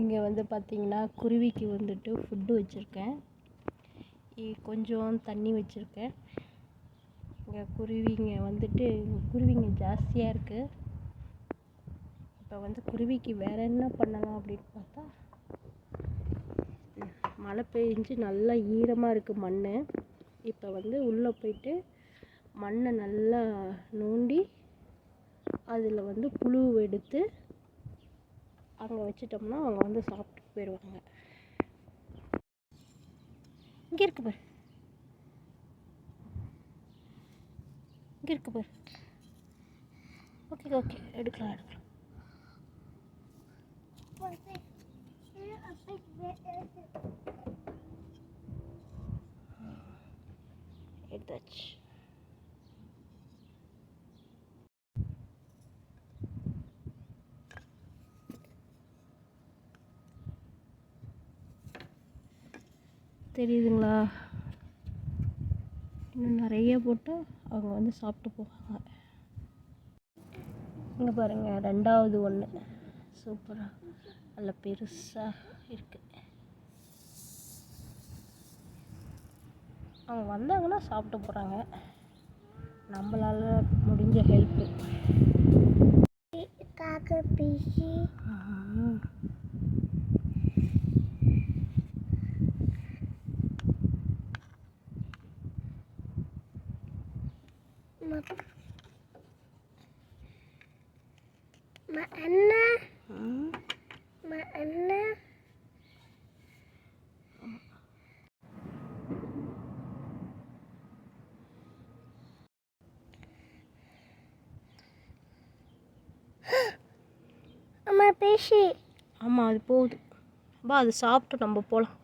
இங்கே வந்து பார்த்தீங்கன்னா குருவிக்கு வந்துட்டு ஃபுட்டு வச்சுருக்கேன். கொஞ்சம் தண்ணி வச்சுருக்கேன். இங்கே குருவிங்க வந்துட்டு குருவிங்க ஜாஸ்தியாக இருக்குது இப்போ வந்து குருவிக்கு வேறு என்ன பண்ணலாம் அப்படின்னு பார்த்தா மழை பெஞ்சு நல்லா ஈரமாக இருக்குது மண் இப்போ வந்து உள்ளே போயிட்டு மண்ணை நல்லா நோண்டி அதில் வந்து புழு எடுத்து அங்கே வச்சுட்டோம்னா அவங்க வந்து சாப்பிட்டு போயிடுவாங்க. இங்கே இருக்கு பாரு. இங்கே இருக்கு பாரு. Okay okay. எடுக்கலாம் எடுக்கலாம். எடுத்தாச்சு. தெரியுதுங்களா? இன்னும் நிறைய போட்டு அவங்க வந்து சாப்பிட்டு போவாங்க. இங்கே பாருங்கள் ரெண்டாவது ஒன்று சூப்பராக நல்ல பெருசாக இருக்குது அவங்க வந்தாங்கன்னா சாப்பிட்டு போகிறாங்க நம்மளால் முடிஞ்ச ஹெல்ப்பு காக்க பிசி. Ma Anna, Ma Anna. அம்மா பேசி. ஆமாம் அது போகுது. பா அது சாப்பிட்டு நம்ம போகலாம்